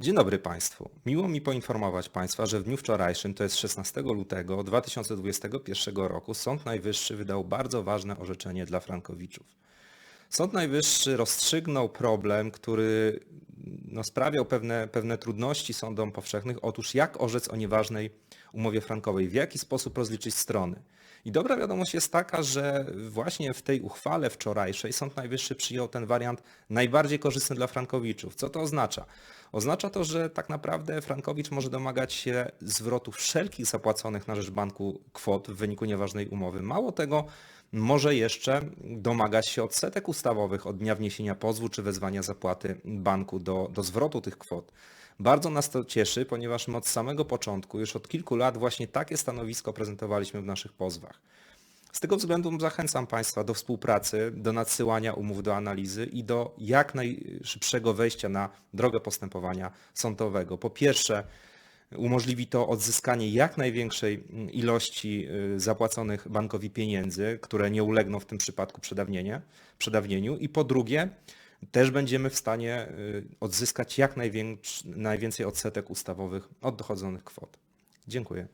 Dzień dobry Państwu. Miło mi poinformować Państwa, że w dniu wczorajszym, to jest 16 lutego 2021 roku, Sąd Najwyższy wydał bardzo ważne orzeczenie dla Frankowiczów. Sąd Najwyższy rozstrzygnął problem, który no, sprawiał pewne, pewne trudności sądom powszechnych. Otóż jak orzec o nieważnej umowie frankowej, w jaki sposób rozliczyć strony. I dobra wiadomość jest taka, że właśnie w tej uchwale wczorajszej Sąd Najwyższy przyjął ten wariant najbardziej korzystny dla frankowiczów. Co to oznacza? Oznacza to, że tak naprawdę Frankowicz może domagać się zwrotu wszelkich zapłaconych na rzecz banku kwot w wyniku nieważnej umowy. Mało tego, może jeszcze domagać się odsetek ustawowych od dnia wniesienia pozwu czy wezwania zapłaty banku do, do zwrotu tych kwot. Bardzo nas to cieszy, ponieważ my od samego początku, już od kilku lat właśnie takie stanowisko prezentowaliśmy w naszych pozwach. Z tego względu zachęcam Państwa do współpracy, do nadsyłania umów do analizy i do jak najszybszego wejścia na drogę postępowania sądowego. Po pierwsze, umożliwi to odzyskanie jak największej ilości y, zapłaconych bankowi pieniędzy, które nie ulegną w tym przypadku przedawnieniu. I po drugie, też będziemy w stanie y, odzyskać jak najwięcej odsetek ustawowych od dochodzonych kwot. Dziękuję.